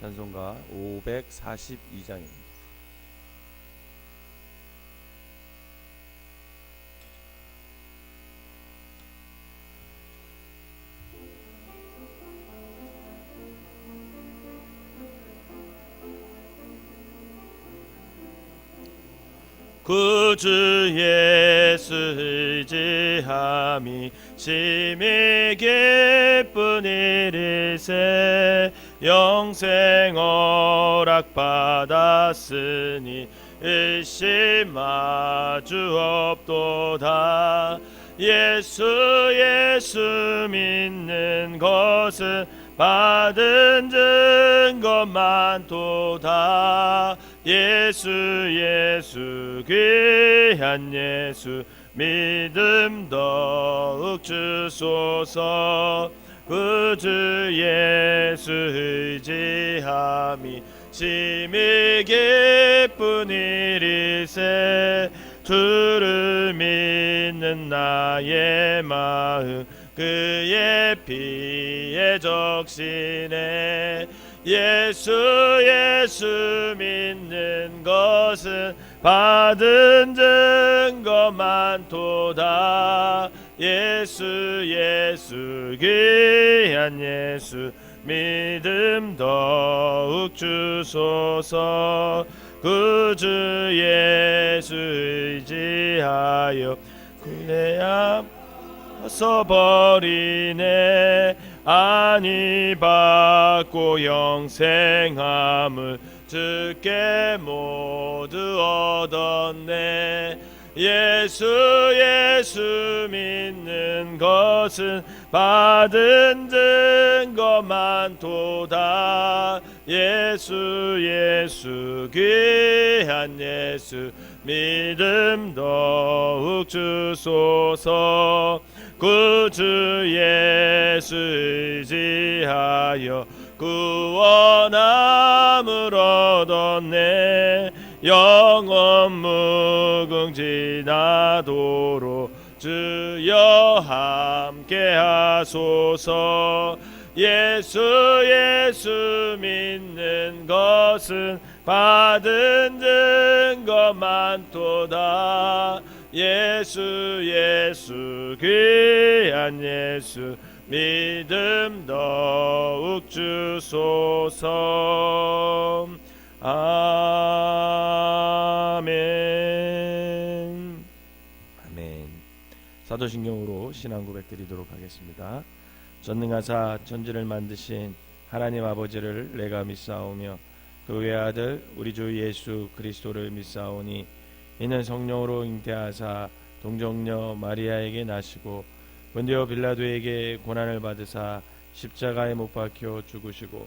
찬송가 542장입니다. 구주 예수 의지함이 심히 기쁜 일이세 영생 허락 받았으니 의심마주 없도다. 예수 예수 믿는 것은 받은 증거 만 도다. 예수 예수 귀한 예수 믿음 더욱 주소서 구주 예수 의지함이 심히 기쁜 일이세. 주를 믿는 나의 마음 그의 피에 적시네 예수 예수 믿는 것은 받은 증거만 도다 예수 예수 귀한 예수 믿음 더욱 주소서. 구주 예수 의지하여 그래야 써버리네. 아니 받고 영생함을 주께 모두 얻었네 예수 예수 믿는 것은 받은 증거만 도다. 예수 예수 귀한 예수 믿음 더욱 주소서. 구주 예수 의지하여 구원함을 얻었네 영원 무궁지나도록 주여 함께 하소서. 예수 예수 믿는 것은 받은 증거 만 도다. 예수 예수 귀한 예수 믿음 더욱 주소서 아멘. 아멘. 사도신경으로 신앙 고백 드리도록 하겠습니다. 전능하사 천지를 만드신 하나님 아버지를 내가 믿사오며 그 외 아들 우리 주 예수 그리스도를 믿사오니 이는 성령으로 잉태하사 동정녀 마리아에게 나시고 본디오 빌라도에게 고난을 받으사 십자가에 못 박혀 죽으시고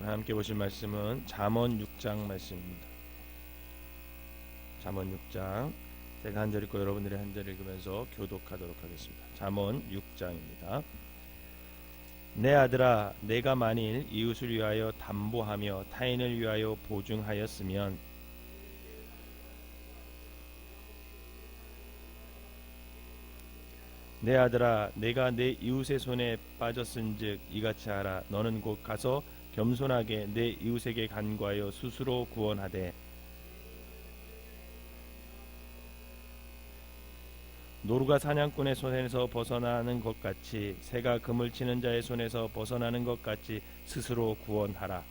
함께 보실 말씀은 잠언 6장 말씀입니다. 잠언 6장 제가 한 절 읽고 여러분들이 한 절 읽으면서 교독하도록 하겠습니다. 잠언 6장입니다. 내 아들아 내가 만일 이웃을 위하여 담보하며 타인을 위하여 보증하였으면 내 아들아 내가 내 이웃의 손에 빠졌은즉 이같이 하라 너는 곧 가서 겸손하게 내 이웃에게 간구하여 스스로 구원하되 노루가 사냥꾼의 손에서 벗어나는 것 같이 새가 금을 치는 자의 손에서 벗어나는 것 같이 스스로 구원하라.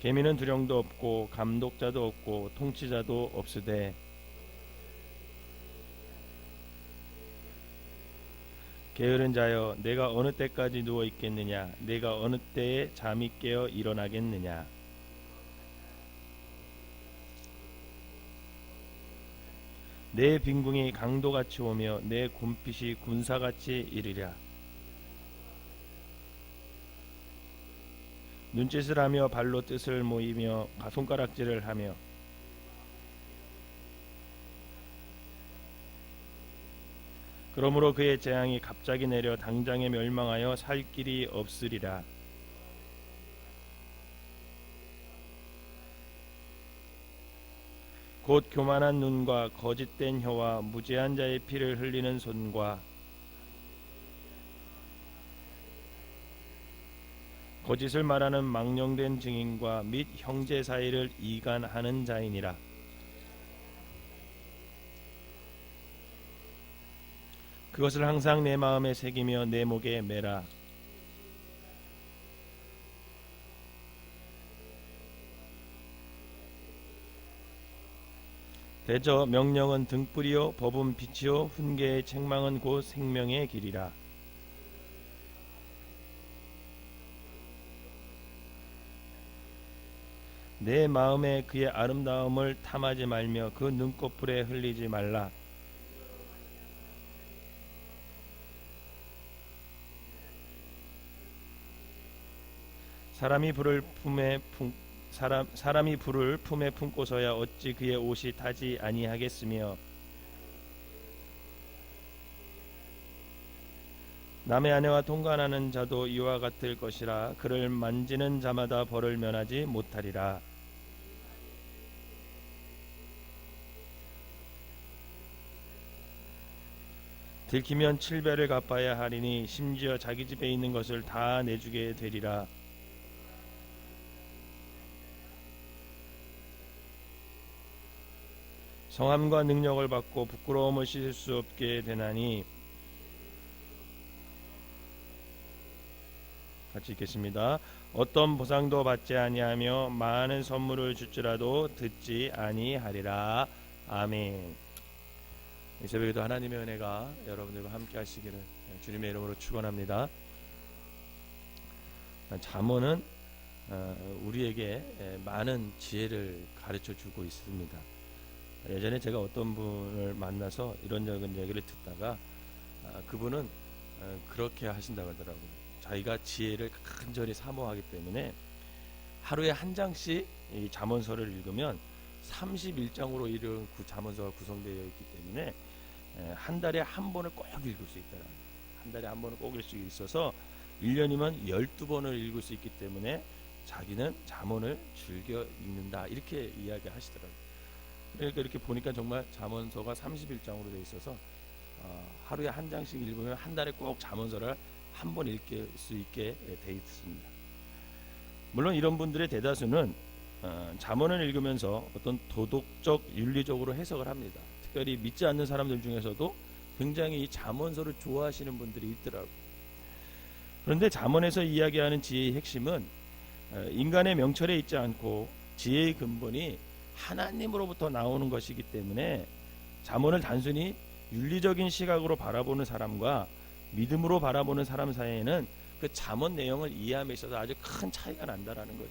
개미는 두령도 없고 감독자도 없고 통치자도 없으되 게으른 자여 내가 어느 때까지 누워 있겠느냐? 내가 어느 때에 잠이 깨어 일어나겠느냐? 내 빈궁이 강도같이 오며 내 곰핏이 군사같이 이르랴. 눈짓을 하며 발로 뜻을 모이며 손가락질을 하며 그러므로 그의 재앙이 갑자기 내려 당장에 멸망하여 살 길이 없으리라. 곧 교만한 눈과 거짓된 혀와 무죄한 자의 피를 흘리는 손과 거짓을 말하는 망령된 증인과 및 형제 사이를 이간하는 자이니라. 그것을 항상 내 마음에 새기며 내 목에 매라. 대저 명령은 등불이요 법은 빛이요 훈계의 책망은 곧 생명의 길이라. 내 마음에 그의 아름다움을 탐하지 말며 그 눈꺼풀에 흘리지 말라. 사람이 불을 품에 품 사람 사람이 불을 품에 품고서야 어찌 그의 옷이 타지 아니하겠으며 남의 아내와 동관하는 자도 이와 같을 것이라 그를 만지는 자마다 벌을 면하지 못하리라. 들키면 칠배를 갚아야 하리니 심지어 자기 집에 있는 것을 다 내주게 되리라. 성함과 능력을 받고 부끄러움을 씻을 수 없게 되나니 같이 읽겠습니다. 어떤 보상도 받지 아니하며 많은 선물을 줄지라도 듣지 아니하리라. 아멘. 이 새벽에도 하나님의 은혜가 여러분들과 함께 하시기를 주님의 이름으로 축원합니다. 잠언은 어, 우리에게 많은 지혜를 가르쳐 주고 있습니다. 예전에 제가 어떤 분을 만나서 이런저런 얘기를 듣다가 아, 그분은 어, 그렇게 하신다고 하더라고요. 자기가 지혜를 간절히 사모하기 때문에 하루에 한 장씩 이 잠언서를 읽으면 31장으로 이른 그 잠언서가 구성되어 있기 때문에 에, 한 달에 한 번을 꼭 읽을 수 있다는 한 달에 한 번을 꼭 읽을 수 있어서 1년이면 12번을 읽을 수 있기 때문에 자기는 잠언을 즐겨 읽는다 이렇게 이야기하시더라고요. 그러니까 이렇게 보니까 정말 잠언서가 31장으로 되어 있어서 어, 하루에 한 장씩 읽으면 한 달에 꼭 잠언서를 한 번 읽을 수 있게 되어 있습니다. 물론 이런 분들의 대다수는 어, 잠언을 읽으면서 어떤 도덕적 윤리적으로 해석을 합니다. 특별히 믿지 않는 사람들 중에서도 굉장히 이 잠언서를 좋아하시는 분들이 있더라고요. 그런데 잠언에서 이야기하는 지혜의 핵심은 어, 인간의 명철에 있지 않고 지혜의 근본이 하나님으로부터 나오는 것이기 때문에 잠언을 단순히 윤리적인 시각으로 바라보는 사람과 믿음으로 바라보는 사람 사이에는 그 잠언 내용을 이해함에 있어서 아주 큰 차이가 난다라는 거죠.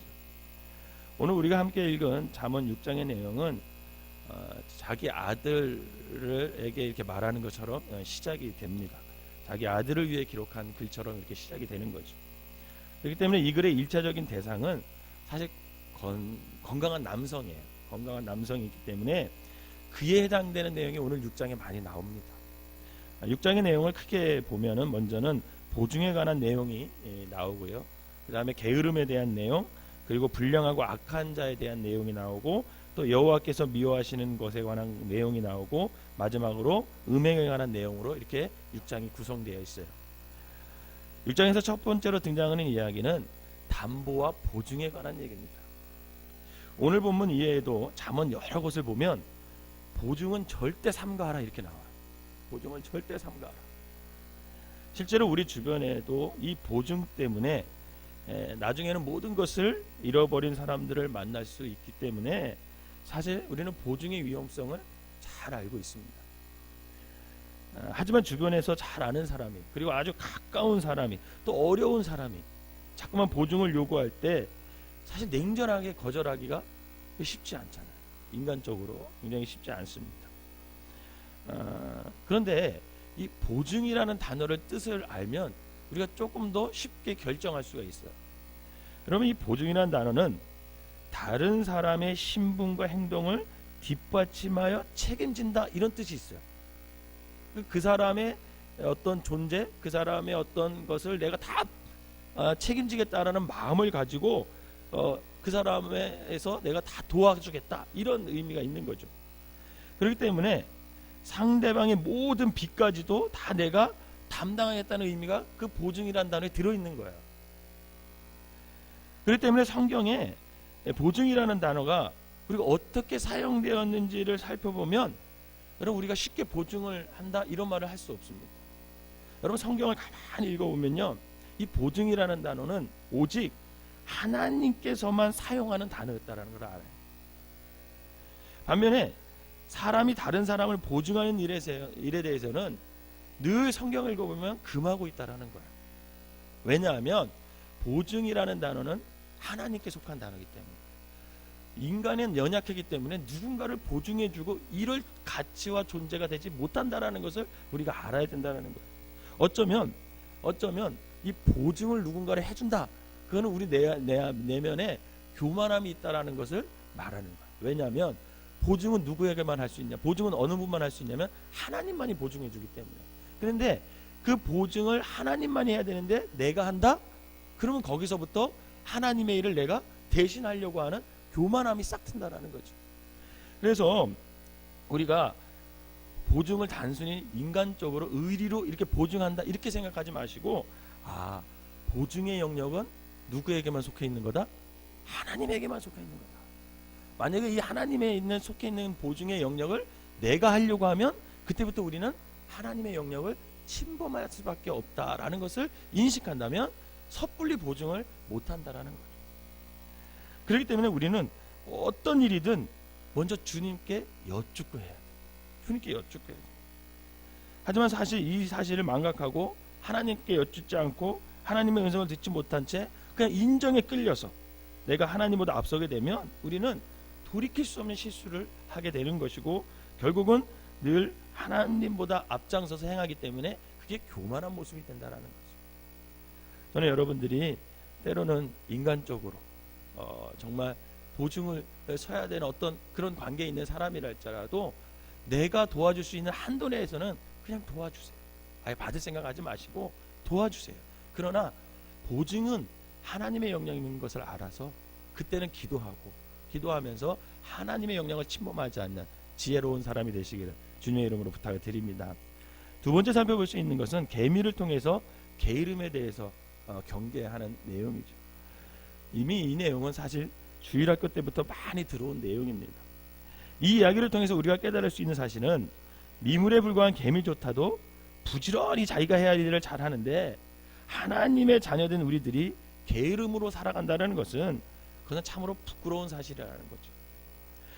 오늘 우리가 함께 읽은 잠언 6장의 내용은 어, 자기 아들에게 이렇게 말하는 것처럼 어, 시작이 됩니다. 자기 아들을 위해 기록한 글처럼 이렇게 시작이 되는 거죠. 그렇기 때문에 이 글의 일차적인 대상은 사실 건, 건강한 남성이에요. 건강한 남성이기 때문에 그에 해당되는 내용이 오늘 6장에 많이 나옵니다. 6장의 아, 내용을 크게 보면은 먼저는 보증에 관한 내용이 예, 나오고요. 그 다음에 게으름에 대한 내용, 그리고 불량하고 악한 자에 대한 내용이 나오고 또 여호와께서 미워하시는 것에 관한 내용이 나오고 마지막으로 음행에 관한 내용으로 이렇게 6장이 구성되어 있어요. 6장에서 첫 번째로 등장하는 이야기는 담보와 보증에 관한 얘기입니다. 오늘 본문 이외에도 잠언 여러 곳을 보면 보증은 절대 삼가하라 이렇게 나와요. 보증은 절대 삼가하라. 실제로 우리 주변에도 이 보증 때문에 에, 나중에는 모든 것을 잃어버린 사람들을 만날 수 있기 때문에 사실 우리는 보증의 위험성을 잘 알고 있습니다. 아, 하지만 주변에서 잘 아는 사람이 그리고 아주 가까운 사람이 또 어려운 사람이 자꾸만 보증을 요구할 때 사실 냉정하게 거절하기가 쉽지 않잖아요. 인간적으로 굉장히 쉽지 않습니다. 어, 그런데 이 보증이라는 단어를 뜻을 알면 우리가 조금 더 쉽게 결정할 수가 있어요. 여러분 이 보증이라는 단어는 다른 사람의 신분과 행동을 뒷받침하여 책임진다 이런 뜻이 있어요. 그- 그 사람의 어떤 존재, 그 사람의 어떤 것을 내가 다 아, 책임지겠다라는 마음을 가지고 어, 그 사람에서 내가 다 도와주겠다 이런 의미가 있는 거죠. 그렇기 때문에 상대방의 모든 빚까지도 다 내가 담당하겠다는 의미가 그 보증이라는 단어에 들어 있는 거예요. 그렇기 때문에 성경에 보증이라는 단어가 우리가 어떻게 사용되었는지를 살펴보면 여러분 우리가 쉽게 보증을 한다 이런 말을 할 수 없습니다. 여러분 성경을 가만히 읽어보면요, 이 보증이라는 단어는 오직 하나님께서만 사용하는 단어였다라는 걸 알아요. 반면에 사람이 다른 사람을 보증하는 일에, 세- 일에 대해서는 늘 성경을 읽어보면 금하고 있다라는 거예요. 왜냐하면 보증이라는 단어는 하나님께 속한 단어이기 때문에 인간은 연약하기 때문에 누군가를 보증해주고 이럴 가치와 존재가 되지 못한다라는 것을 우리가 알아야 된다는 거예요. 어쩌면 어쩌면 이 보증을 누군가를 해준다. 그거는 우리 내, 내, 내면에 교만함이 있다라는 것을 말하는 거예요. 왜냐하면 보증은 누구에게만 할 수 있냐? 보증은 어느 분만 할 수 있냐면 하나님만이 보증해 주기 때문에. 그런데 그 보증을 하나님만이 해야 되는데 내가 한다? 그러면 거기서부터 하나님의 일을 내가 대신하려고 하는 교만함이 싹 튼다라는 거죠. 그래서 우리가 보증을 단순히 인간적으로 의리로 이렇게 보증한다 이렇게 생각하지 마시고 아 보증의 영역은 누구에게만 속해 있는 거다? 하나님에게만 속해 있는 거다. 만약에 이 하나님에 있는 속해 있는 보증의 영역을 내가 하려고 하면 그때부터 우리는 하나님의 영역을 침범할 수밖에 없다라는 것을 인식한다면 섣불리 보증을 못 한다라는 거죠. 그렇기 때문에 우리는 어떤 일이든 먼저 주님께 여쭙고 해야 돼. 주님께 여쭙고 해야 돼. 하지만 사실 이 사실을 망각하고 하나님께 여쭙지 않고 하나님의 음성을 듣지 못한 채 그냥 인정에 끌려서 내가 하나님보다 앞서게 되면 우리는 돌이킬 수 없는 실수를 하게 되는 것이고 결국은 늘 하나님보다 앞장서서 행하기 때문에 그게 교만한 모습이 된다라는 거죠. 저는 여러분들이 때로는 인간적으로 어, 정말 보증을 서야 되는 어떤 그런 관계에 있는 사람이랄지라도 내가 도와줄 수 있는 한도 내에서는 그냥 도와주세요. 아예 받을 생각하지 마시고 도와주세요. 그러나 보증은 하나님의 영향인 것을 알아서 그때는 기도하고 기도하면서 하나님의 영향을 침범하지 않는 지혜로운 사람이 되시기를 주님의 이름으로 부탁을 드립니다. 두 번째 살펴볼 수 있는 것은 개미를 통해서 게으름에 대해서 어, 경계하는 내용이죠. 이미 이 내용은 사실 주일학교 때부터 많이 들어온 내용입니다. 이 이야기를 통해서 우리가 깨달을 수 있는 사실은 미물에 불과한 개미조차도 부지런히 자기가 해야 할 일을 잘 하는데 하나님의 자녀된 우리들이 게으름으로 살아간다는 것은 그것은 참으로 부끄러운 사실이라는 거죠.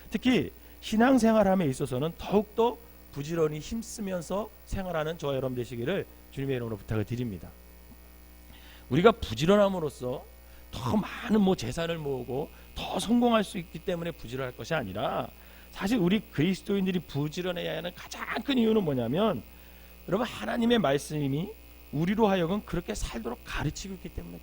특히 신앙생활함에 있어서는 더욱더 부지런히 힘쓰면서 생활하는 저와 여러분 되시기를 주님의 이름으로 부탁을 드립니다. 우리가 부지런함으로써 더 많은 뭐 재산을 모으고 더 성공할 수 있기 때문에 부지런할 것이 아니라 사실 우리 그리스도인들이 부지런해야 하는 가장 큰 이유는 뭐냐면 여러분 하나님의 말씀이 우리로 하여금 그렇게 살도록 가르치고 있기 때문에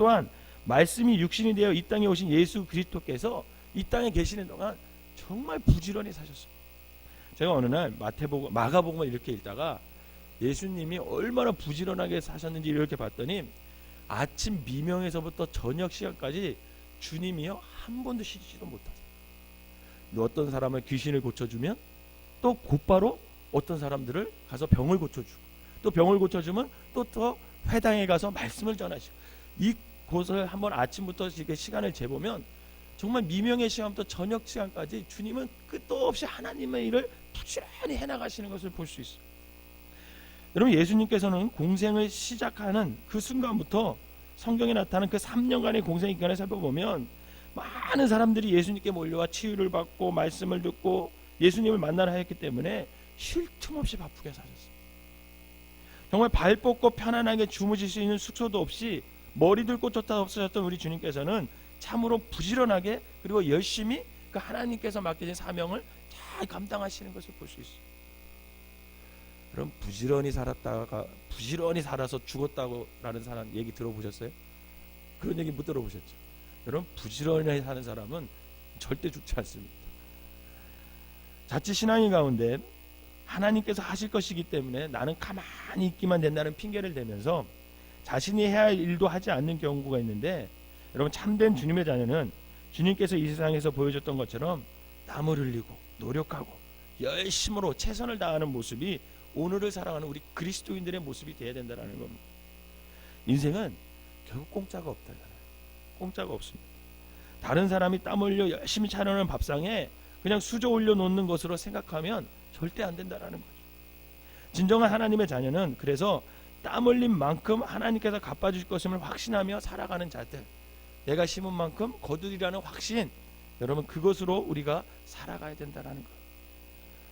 또한 말씀이 육신이 되어 이 땅에 오신 예수 그리스도께서 이 땅에 계시는 동안 정말 부지런히 사셨어요. 제가 어느 날 마태복음 마가복음을 이렇게 읽다가 예수님이 얼마나 부지런하게 사셨는지 이렇게 봤더니 아침 미명에서부터 저녁 시간까지 주님이요 한 번도 쉬지도 못하세요. 어떤 사람을 귀신을 고쳐주면 또 곧바로 어떤 사람들을 가서 병을 고쳐주고 또 병을 고쳐주면 또더 회당에 가서 말씀을 전하시고 이 곳을 한번 아침부터 이렇게 시간을 재보면 정말 미명의 시간부터 저녁 시간까지 주님은 끝도 없이 하나님의 일을 부지런히 해나가시는 것을 볼 수 있어요. 여러분 예수님께서는 공생을 시작하는 그 순간부터 성경에 나타나는 그 3년간의 공생 기간을 살펴보면 많은 사람들이 예수님께 몰려와 치유를 받고 말씀을 듣고 예수님을 만나러 하였기 때문에 쉴 틈 없이 바쁘게 사셨어요. 정말 발 뻗고 편안하게 주무실 수 있는 숙소도 없이 머리들 꽂혔다 없으셨던 우리 주님께서는 참으로 부지런하게 그리고 열심히 그 하나님께서 맡겨진 사명을 잘 감당하시는 것을 볼 수 있어요. 그럼 부지런히 살았다가 부지런히 살아서 죽었다고라는 사람 얘기 들어보셨어요? 그런 얘기 못 들어보셨죠? 여러분 부지런히 사는 사람은 절대 죽지 않습니다. 자칫 신앙의 가운데 하나님께서 하실 것이기 때문에 나는 가만히 있기만 된다는 핑계를 대면서 자신이 해야 할 일도 하지 않는 경우가 있는데 여러분 참된 주님의 자녀는 주님께서 이 세상에서 보여줬던 것처럼 땀을 흘리고 노력하고 열심으로 최선을 다하는 모습이 오늘을 살아가는 우리 그리스도인들의 모습이 되어야 된다는 겁니다. 인생은 결국 공짜가 없다잖아요. 공짜가 없습니다. 다른 사람이 땀 흘려 열심히 차려놓은 밥상에 그냥 수저 올려 놓는 것으로 생각하면 절대 안 된다라는 거죠. 진정한 하나님의 자녀는 그래서 땀 흘린 만큼 하나님께서 갚아주실 것임을 확신하며 살아가는 자들. 내가 심은 만큼 거두리라는 확신. 여러분 그것으로 우리가 살아가야 된다라는 거예요.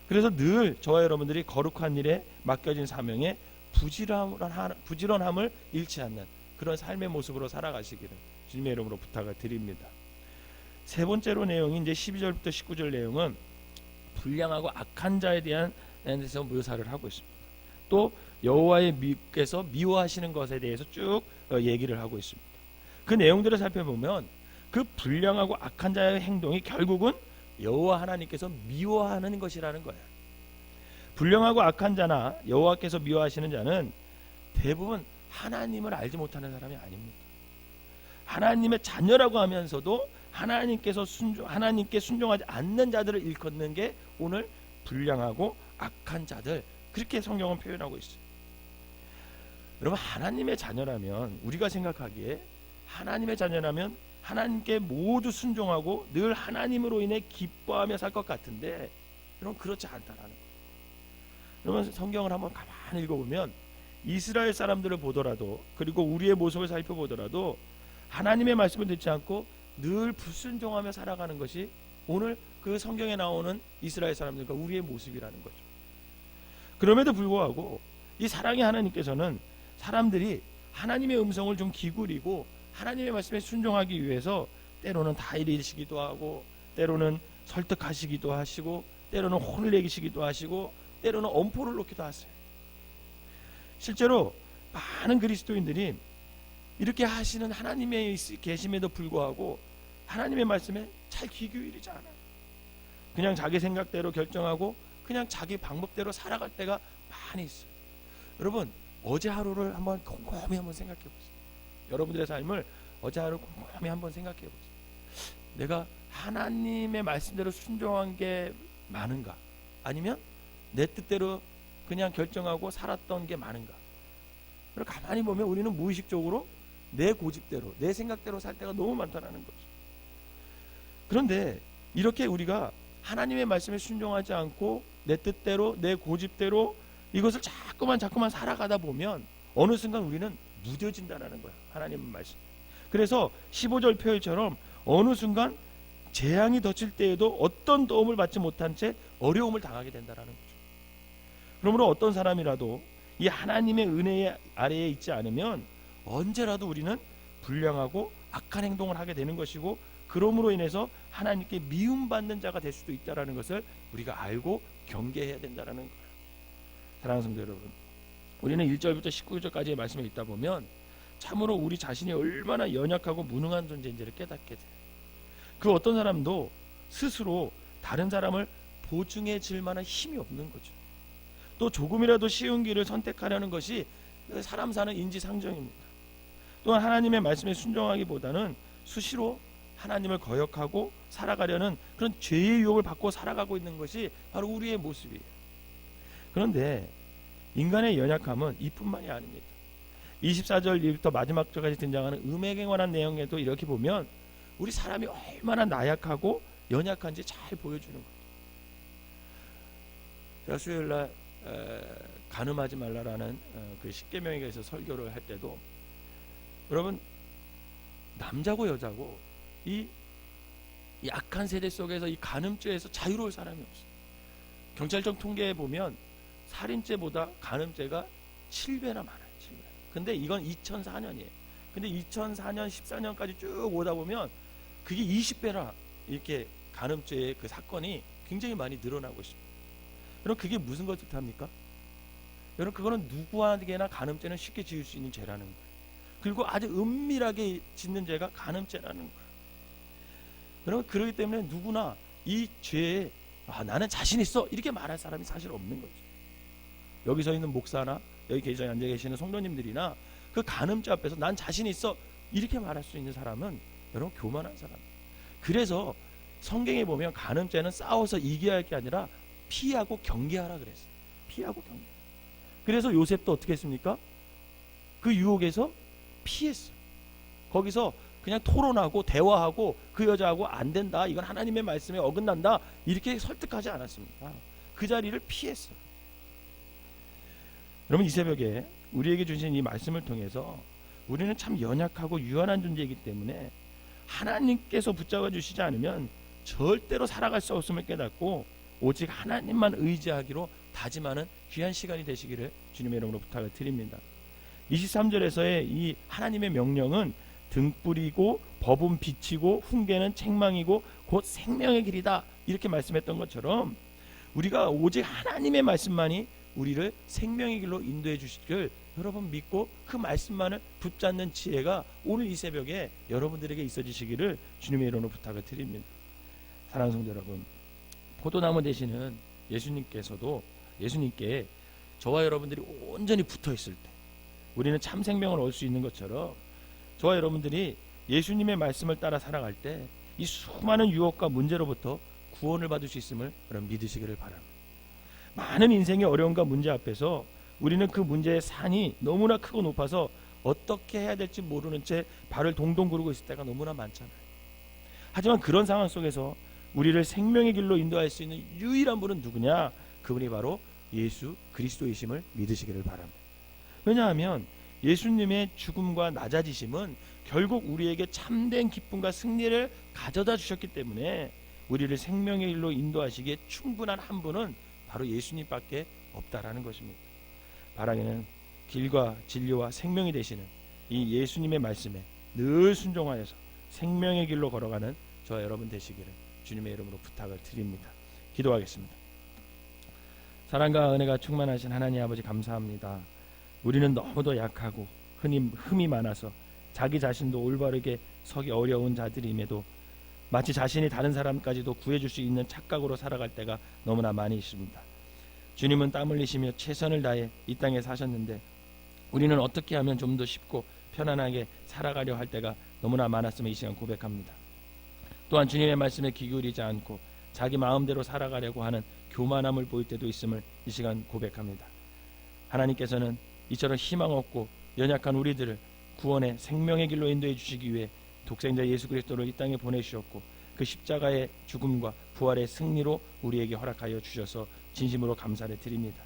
그래서 늘 저와 여러분들이 거룩한 일에 맡겨진 사명에 부지런함, 부지런함을 잃지 않는 그런 삶의 모습으로 살아가시기를 주님의 이름으로 부탁을 드립니다. 세 번째로 내용이 이제 12절부터 19절 내용은 불량하고 악한 자에 대한 데서 묘사를 하고 있습니다. 또 여호와의 미께서 미워하시는 것에 대해서 쭉 어, 얘기를 하고 있습니다. 그 내용들을 살펴보면 그 불량하고 악한 자의 행동이 결국은 여호와 하나님께서 미워하는 것이라는 거예요. 불량하고 악한 자나 여호와께서 미워하시는 자는 대부분 하나님을 알지 못하는 사람이 아닙니다. 하나님의 자녀라고 하면서도 하나님께서 순종 하나님께 순종하지 않는 자들을 일컫는 게 오늘 불량하고 악한 자들 그렇게 성경은 표현하고 있어요. 여러분 하나님의 자녀라면 우리가 생각하기에 하나님의 자녀라면 하나님께 모두 순종하고 늘 하나님으로 인해 기뻐하며 살 것 같은데 여러분 그렇지 않다라는 거예요. 여러분 성경을 한번 가만히 읽어보면 이스라엘 사람들을 보더라도 그리고 우리의 모습을 살펴보더라도 하나님의 말씀을 듣지 않고 늘 불순종하며 살아가는 것이 오늘 그 성경에 나오는 이스라엘 사람들과 우리의 모습이라는 거죠. 그럼에도 불구하고 이 사랑의 하나님께서는 사람들이 하나님의 음성을 좀 기울이고 하나님의 말씀에 순종하기 위해서 때로는 다이리시기도 하고 때로는 설득하시기도 하시고 때로는 혼을 내기시기도 하시고 때로는 엄포를 놓기도 하세요. 실제로 많은 그리스도인들이 이렇게 하시는 하나님의 계심에도 불구하고 하나님의 말씀에 잘 귀 기울이지 않아요. 그냥 자기 생각대로 결정하고 그냥 자기 방법대로 살아갈 때가 많이 있어요. 여러분 어제 하루를 한번 곰곰이 한번 생각해 보세요. 여러분들의 삶을 어제 하루 곰곰이 한번 생각해 보세요. 내가 하나님의 말씀대로 순종한 게 많은가? 아니면 내 뜻대로 그냥 결정하고 살았던 게 많은가? 그리고 가만히 보면 우리는 무의식적으로 내 고집대로, 내 생각대로 살 때가 너무 많다라는 거죠. 그런데 이렇게 우리가 하나님의 말씀에 순종하지 않고 내 뜻대로, 내 고집대로 이것을 자꾸만 자꾸만 살아가다 보면 어느 순간 우리는 무뎌진다라는 거야. 하나님의 말씀. 그래서 15절 표현처럼 어느 순간 재앙이 덮칠 때에도 어떤 도움을 받지 못한 채 어려움을 당하게 된다라는 거죠. 그러므로 어떤 사람이라도 이 하나님의 은혜 아래에 있지 않으면 언제라도 우리는 불량하고 악한 행동을 하게 되는 것이고 그러므로 인해서 하나님께 미움받는 자가 될 수도 있다라는 것을 우리가 알고 경계해야 된다라는 거예요. 사랑하는 성도 여러분, 우리는 1절부터 19절까지의 말씀에 있다 보면 참으로 우리 자신이 얼마나 연약하고 무능한 존재인지를 깨닫게 돼요. 그 어떤 사람도 스스로 다른 사람을 보증해 질 만한 힘이 없는 거죠. 또 조금이라도 쉬운 길을 선택하려는 것이 사람 사는 인지상정입니다. 또한 하나님의 말씀에 순종하기보다는 수시로 하나님을 거역하고 살아가려는 그런 죄의 유혹을 받고 살아가고 있는 것이 바로 우리의 모습이에요. 그런데 인간의 연약함은 이뿐만이 아닙니다. 24절부터 마지막 절까지 등장하는 음행에 관한 내용에도 이렇게 보면 우리 사람이 얼마나 나약하고 연약한지 잘 보여주는 거예요. 제가 수요일 날 에, 간음하지 말라라는 어, 그 십계명에 대해서 설교를 할 때도 여러분 남자고 여자고 이, 이 악한 세대 속에서 이 간음죄에서 자유로울 사람이 없어요. 경찰청 통계에 보면 살인죄보다 간음죄가 7배나 많아요. 7배. 근데 이건 2004년이에요. 근데 2004년, 14년까지 쭉 오다 보면 그게 20배나 이렇게 간음죄의 그 사건이 굉장히 많이 늘어나고 있습니다. 여러분 그게 무슨 것을 뜻합니까? 여러분 그거는 누구에게나 간음죄는 쉽게 지을 수 있는 죄라는 거예요. 그리고 아주 은밀하게 짓는 죄가 간음죄라는 거예요. 그러면 그러기 때문에 누구나 이 죄에 아, 나는 자신 있어 이렇게 말할 사람이 사실 없는 거죠. 여기 서 있는 목사나 여기 계좌에 앉아 계시는 성도님들이나 그 간음죄 앞에서 난 자신 있어 이렇게 말할 수 있는 사람은 여러분 교만한 사람. 그래서 성경에 보면 간음죄는 싸워서 이겨야 할 게 아니라 피하고 경계하라 그랬어요. 피하고 경계. 그래서 요셉도 어떻게 했습니까? 그 유혹에서 피했어. 거기서 그냥 토론하고 대화하고 그 여자하고 안 된다. 이건 하나님의 말씀에 어긋난다. 이렇게 설득하지 않았습니다. 그 자리를 피했어. 여러분 이 새벽에 우리에게 주신 이 말씀을 통해서 우리는 참 연약하고 유한한 존재이기 때문에 하나님께서 붙잡아 주시지 않으면 절대로 살아갈 수 없음을 깨닫고 오직 하나님만 의지하기로 다짐하는 귀한 시간이 되시기를 주님의 이름으로 부탁을 드립니다. 23절에서의 이 하나님의 명령은 등불이고 법은 빛이고 훈계는 책망이고 곧 생명의 길이다 이렇게 말씀했던 것처럼 우리가 오직 하나님의 말씀만이 우리를 생명의 길로 인도해 주시기를 여러분 믿고 그 말씀만을 붙잡는 지혜가 오늘 이 새벽에 여러분들에게 있어지시기를 주님의 이름으로 부탁을 드립니다. 사랑하는 성도 여러분, 포도나무 되시는 예수님께서도 예수님께 저와 여러분들이 온전히 붙어 있을 때 우리는 참 생명을 얻을 수 있는 것처럼 저와 여러분들이 예수님의 말씀을 따라 살아갈 때 이 수많은 유혹과 문제로부터 구원을 받을 수 있음을 여러분 믿으시기를 바랍니다. 많은 인생의 어려움과 문제 앞에서 우리는 그 문제의 산이 너무나 크고 높아서 어떻게 해야 될지 모르는 채 발을 동동 구르고 있을 때가 너무나 많잖아요. 하지만 그런 상황 속에서 우리를 생명의 길로 인도할 수 있는 유일한 분은 누구냐? 그분이 바로 예수 그리스도이심을 믿으시기를 바랍니다. 왜냐하면 예수님의 죽음과 낮아지심은 결국 우리에게 참된 기쁨과 승리를 가져다 주셨기 때문에 우리를 생명의 길로 인도하시기에 충분한 한 분은 바로 예수님밖에 없다라는 것입니다. 바라기는 길과 진리와 생명이 되시는 이 예수님의 말씀에 늘 순종하여서 생명의 길로 걸어가는 저와 여러분 되시기를 주님의 이름으로 부탁을 드립니다. 기도하겠습니다. 사랑과 은혜가 충만하신 하나님 아버지 감사합니다. 우리는 너무도 약하고 흠이 많아서 자기 자신도 올바르게 서기 어려운 자들임에도 마치 자신이 다른 사람까지도 구해줄 수 있는 착각으로 살아갈 때가 너무나 많이 있습니다. 주님은 땀 흘리시며 최선을 다해 이 땅에 사셨는데 우리는 어떻게 하면 좀 더 쉽고 편안하게 살아가려 할 때가 너무나 많았음을 이 시간 고백합니다. 또한 주님의 말씀에 귀 기울이지 않고 자기 마음대로 살아가려고 하는 교만함을 보일 때도 있음을 이 시간 고백합니다. 하나님께서는 이처럼 희망 없고 연약한 우리들을 구원의 생명의 길로 인도해 주시기 위해 독생자 예수 그리스도를 이 땅에 보내주셨고 그 십자가의 죽음과 부활의 승리로 우리에게 허락하여 주셔서 진심으로 감사를 드립니다.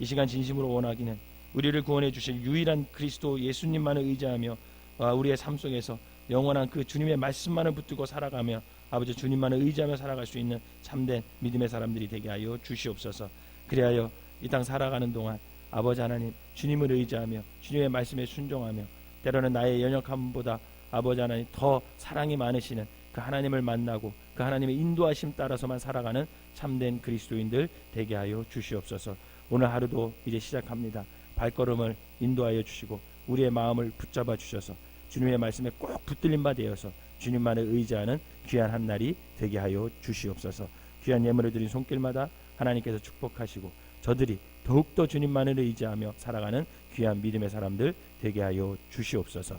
이 시간 진심으로 원하기는 우리를 구원해 주실 유일한 그리스도 예수님만을 의지하며 아, 우리의 삶 속에서 영원한 그 주님의 말씀만을 붙들고 살아가며 아버지 주님만을 의지하며 살아갈 수 있는 참된 믿음의 사람들이 되게 하여 주시옵소서. 그리하여 이 땅 살아가는 동안 아버지 하나님 주님을 의지하며 주님의 말씀에 순종하며 때로는 나의 연약함보다 아버지 하나님 더 사랑이 많으시는 그 하나님을 만나고 그 하나님의 인도하심 따라서만 살아가는 참된 그리스도인들 되게 하여 주시옵소서. 오늘 하루도 이제 시작합니다. 발걸음을 인도하여 주시고 우리의 마음을 붙잡아 주셔서 주님의 말씀에 꼭 붙들린 바 되어서 주님만을 의지하는 귀한 한 날이 되게 하여 주시옵소서. 귀한 예물을 드린 손길마다 하나님께서 축복하시고 저들이 더욱더 주님만을 의지하며 살아가는 귀한 믿음의 사람들 되게 하여 주시옵소서.